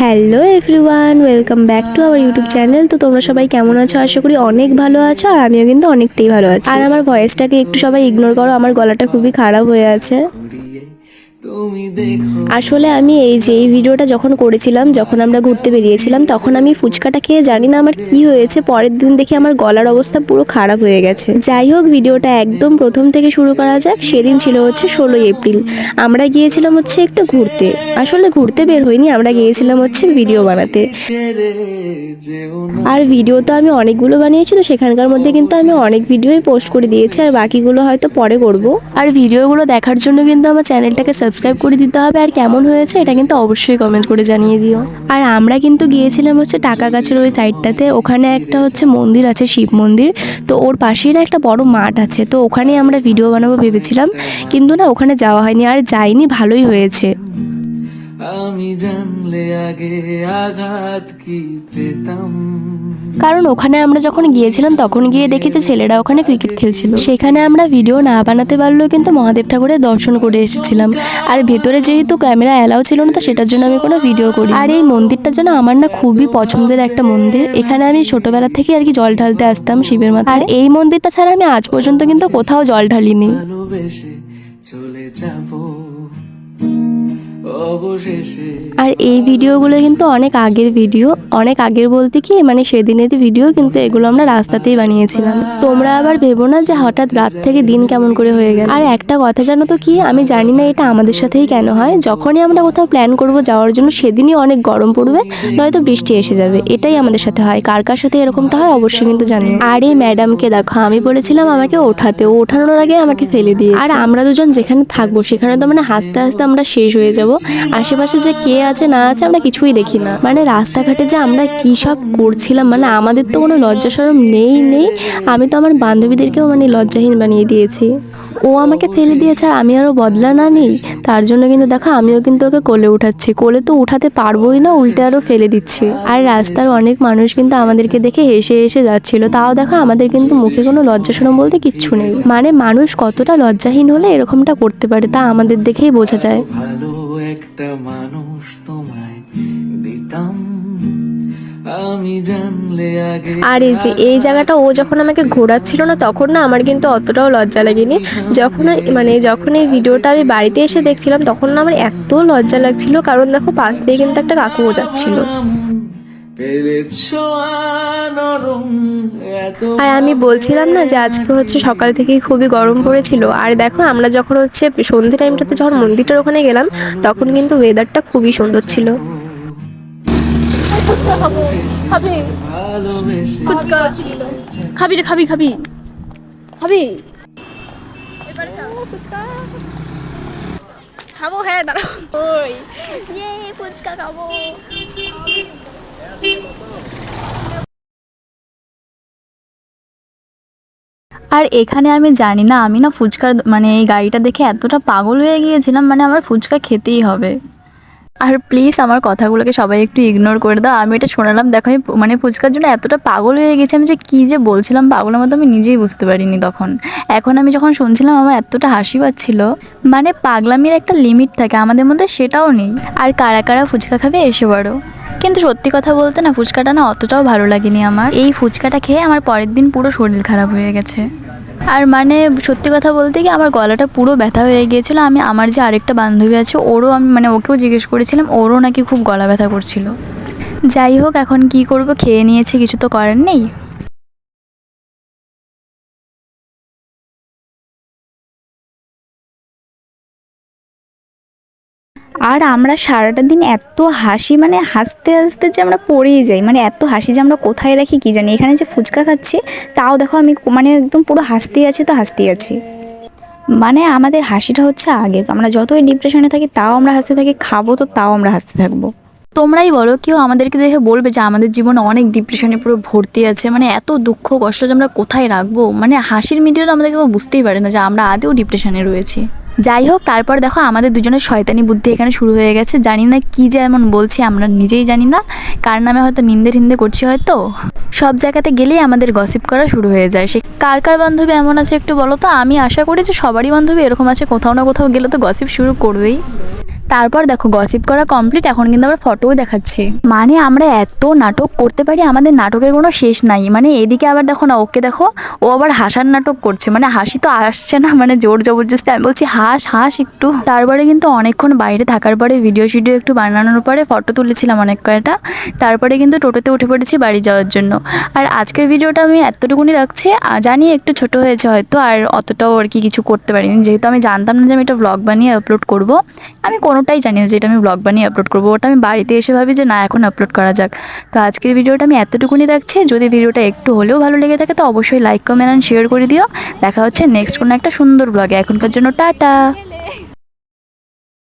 Hello everyone welcome back to our YouTube channel তো তোমরা সবাই কেমন আছো? আশা করি অনেক ভালো আছো আর আমিও কিন্তু অনেকটাই ভালো আছি। আর আমার ভয়েসটাকে একটু সবাই ইগনোর করো। আমার গলাটা খুবই খারাপ হয়ে আছে। আসলে আমি এই যে এই ভিডিওটা যখন করেছিলাম, যখন আমরা ঘুরতে বেরিয়েছিলাম, তখন আমি ফুচকাটা খেয়ে জানি না আমার কি হয়েছে। পরের দিন দেখি আমার গলার অবস্থা পুরো খারাপ হয়ে গেছে। যাই হোক, ভিডিওটা একদম প্রথম থেকে শুরু করা যাক। সেদিন ছিল হচ্ছে ষোলোই এপ্রিল। আমরা গিয়েছিলাম হচ্ছে একটু ঘুরতে। আসলে ঘুরতে বের হইনি, আমরা গিয়েছিলাম হচ্ছে ভিডিও বানাতে। আর ভিডিও তো আমি অনেকগুলো বানিয়েছি, তো সেখানকার মধ্যে কিন্তু আমি অনেক ভিডিওই পোস্ট করে দিয়েছি, আর বাকিগুলো হয়তো পরে করব। আর ভিডিওগুলো দেখার জন্য কিন্তু আমার চ্যানেলটাকে সাবস্ক্রাইব করে দিতে হবে আর কেমন হয়েছে এটা কিন্তু অবশ্যই কমেন্ট করে জানিয়ে দিও। আর আমরা কিন্তু গিয়েছিলাম হচ্ছে টাকা গাছের ওই সাইডটাতে ওখানে একটা হচ্ছে মন্দির আছে, শিব মন্দির। তো ওর পাশেই না একটা বড় মাঠ আছে, তো ওখানে আমরা ভিডিও বানাবো ভেবেছিলাম, কিন্তু না ওখানে যাওয়া হয়নি আর যাইনি, ভালোই হয়েছে। আমি জানলে আগে আঘাত কি পেতাম? কারণ ওখানে আমরা যখন গিয়েছিলাম, তখন গিয়ে দেখি যে ছেলেরা ওখানে ক্রিকেট খেলছিল। সেখানে আমরা ভিডিও না বানাতে পারলেও কিন্তু মহাদেব ঠাকুরের দর্শন করে এসেছিলাম। আর ভেতরে যেহেতু ক্যামেরা অ্যালাউ ছিল না, তো সেটার জন্য আমি কোনো ভিডিও করি আর এই মন্দিরটা যেন আমার না খুবই পছন্দের একটা মন্দির। এখানে আমি ছোটবেলা থেকে আর কি জল ঢালতে আসতাম শিবের মাথায়। আর এই মন্দিরটা ছাড়া আমি আজ পর্যন্ত কিন্তু কোথাও জল ঢালিনি। চলে যাব। আর এই ভিডিওগুলো কিন্তু অনেক আগের ভিডিও, অনেক আগের বলতে কি মানে সেদিনের ভিডিও কিন্তু এগুলো আমরা রাস্তাতেই বানিয়েছিলাম। তোমরা আবার ভেবো না যে হঠাৎ রাত থেকে দিন কেমন করে হয়ে গেল। আর একটা কথা জানো তো কি, আমি জানি না এটা আমাদের সাথেই কেন হয়, যখনই আমরা কোথাও প্ল্যান করব যাওয়ার জন্য সেদিনই অনেক গরম পড়বে, নয়তো বৃষ্টি এসে যাবে, এটাই আমাদের সাথে হয়, কার কার সাথে এরকমটা হয় অবশ্যই কিন্তু জানি আর এই ম্যাডামকে দেখো, আমি বলেছিলাম আমাকে ওঠাতে ওঠানোর আগে আমাকে ফেলে দিয়ে আর আমরা দুজন যেখানে থাকব, সেখানে তো মানে হাসতে হাসতে আমরা শেষ হয়ে যাব। আশেপাশে যে কে আছে, না আছে, আমরা কিছুই দেখি না। মানে রাস্তাঘাটে যে আমরা কি সব করছিলাম মানে আমাদের তো কোনো লজ্জা সরম নেই নেই। আমি তো আমার বান্ধবীদেরকেও মানে লজ্জাহীন বানিয়ে দিয়েছি। ও আমাকে ফেলে দিয়েছে আর আমি আরও বদলা না নিই। তার জন্য কিন্তু দেখো, আমিও কিন্তু ওকে কোলে উঠাচ্ছি। কোলে তো উঠাতে পারবোই না, উল্টে আরও ফেলে দিচ্ছি। আর রাস্তার অনেক মানুষ কিন্তু আমাদেরকে দেখে হেসে হেসে যাচ্ছিল। তাও দেখো, আমাদের কিন্তু মুখে কোনো লজ্জা সরম বলতে কিচ্ছু নেই। মানে মানুষ কতটা লজ্জাহীন হলে এরকমটা করতে পারে, তা আমাদের দেখেই বোঝা যায়। একটা মানুষ তোমায় দিতাম। আমি জানলে আগে আর এই যে এই জায়গাটা ও যখন আমাকে ঘোরাচ্ছিল না তখন না আমার কিন্তু অতটাও লজ্জা লাগেনি। যখন মানে যখন এই ভিডিওটা আমি বাড়িতে এসে দেখছিলাম তখন না আমার এত লজ্জা লাগছিল। কারণ দেখো পাশ দিয়ে কিন্তু একটা কাকু যাচ্ছিল। আর আমি বলছিলাম না যে আজকে হচ্ছে সকাল থেকে খুবই গরম পড়েছিল। আর দেখো আমরা যখন হচ্ছে সন্ধ্যে টাইমটাতে যখন মন্দিরটার ওখানে গেলাম তখন কিন্তু ওয়েদারটা খুবই সুন্দর ছিল। ফুচকা। খাবি রে খাবি খাবি। খাবি? খাব হ্যাঁ দাঁড়াও। ওই। ইয়ে ফুচকা খাব। আর এখানে আমি জানি না, আমি না ফুচকার মানে এই গাড়িটা দেখে এতটা পাগল হয়ে গিয়েছিলাম মানে আমার ফুচকা খেতেই হবে। আর প্লিজ আমার কথাগুলোকে সবাই একটু ইগনোর করে দাও। আমি এটা শোনালাম, দেখো আমি মানে ফুচকার জন্য এতটা পাগল হয়ে গেছি আমি যে কী যে বলছিলাম পাগলের মতো আমি নিজেই বুঝতে পারিনি তখন। এখন আমি যখন শুনছিলাম আমার এতটা হাসি পাচ্ছিল মানে পাগলামির একটা লিমিট থাকে আমাদের মধ্যে, সেটাও নেই। আর কারা কারা ফুচকা খাবে এসে বড়ো কিন্তু সত্যি কথা বলতে না, ফুচকাটা না অতটাও ভালো লাগেনি আমার। এই ফুচকাটা খেয়ে আমার পরের দিন পুরো শরীর খারাপ হয়ে গেছে। আর মানে সত্যি কথা বলতে কি আমার গলাটা পুরো ব্যথা হয়ে গিয়েছিল। আমি, আমার যে আরেকটা বান্ধবী আছে, ওরও আমি মানে ওকেও জিজ্ঞেস করেছিলাম, ওরও নাকি খুব গলা ব্যথা করছিল। যাই হোক, এখন কি করব? খেয়ে নিয়েছি, কিছু তো করার নেই। আর আমরা সারাটা দিন এত হাসি মানে হাসতে হাসতে যে আমরা পড়েই যাই মানে এত হাসি যে আমরা কোথায় রাখি কি জানি। এখানে যে ফুচকা খাচ্ছি, তাও দেখো আমি মানে একদম পুরো হাসতেই আছি তো হাসতেই আছি। মানে আমাদের হাসিটা হচ্ছে আগে। আমরা যতই ডিপ্রেশনে থাকি, তাও আমরা হাসতে থাকি, খাব তো তাও আমরা হাসতে থাকব। তোমরাই বলো, কেউ আমাদেরকে দেখে বলবে যে আমাদের জীবনে অনেক ডিপ্রেশনে পুরো ভর্তি আছে মানে এত দুঃখ, কষ্ট যে আমরা কোথায় রাখব? মানে হাসির মিডিয়াটা আমাদেরকে বুঝতেই পারে না যে আমরা আদেও ডিপ্রেশনে রয়েছি। যাই হোক, তারপর দেখো আমাদের দুজনের শয়তানি বুদ্ধি এখানে শুরু হয়ে গেছে। জানি না কি যে এমন বলছি, আমরা নিজেই জানি না। কার নামে হয়তো নিন্দে টিন্দে করছি হয়তো? সব জায়গাতে গেলেই আমাদের গসিপ করা শুরু হয়ে যায়। সে কার কার বান্ধবী এমন আছে একটু বলো তো? আমি আশা করি যে সবারই বান্ধবী এরকম আছে। কোথাও না কোথাও গেলে তো গসিপ শুরু করবেই। তারপর দেখো গসিপ করা কমপ্লিট এখন কিন্তু আবার ফটোও দেখাচ্ছি। মানে আমরা এত নাটক করতে পারি, আমাদের নাটকের কোনো শেষ নাই। মানে এদিকে আবার দেখো না, ওকে দেখো, ও আবার হাসার নাটক করছে। মানে হাসি তো আসছে না মানে জোর জবরদস্তি। আমি বলছি, হাস হাস একটু। তারপরে কিন্তু অনেকক্ষণ বাইরে থাকার পরে ভিডিও শিডিও একটু বানানোর পরে ফটো তুলেছিলাম অনেক কয়টা। তারপরে কিন্তু টোটোতে উঠে পড়েছি বাড়ি যাওয়ার জন্য। আর আজকের ভিডিওটা আমি এতটুকুনি রাখছি। জানি একটু ছোট হয়েছে হয়তো, আর অতটাও আর কি কিছু করতে পারিনি। যেহেতু আমি জানতাম না যে আমি এটা ব্লগ বানিয়ে আপলোড করব, আমি কোনোটাই জানি না যে এটা আমি ব্লগ বানিয়ে আপলোড করব। ওটা আমি বাড়িতে এসে ভাবি যে না, এখন আপলোড করা যাক। তো আজকের ভিডিওটা আমি এতটুকুনি দেখছি যদি ভিডিওটা একটু হলেও ভালো লেগে থাকে, তো অবশ্যই লাইক কমেন্ট অ্যান্ড শেয়ার করে দিও। দেখা হচ্ছে নেক্সট কোনো একটা সুন্দর ব্লগে এখনকার জন্য টাটা!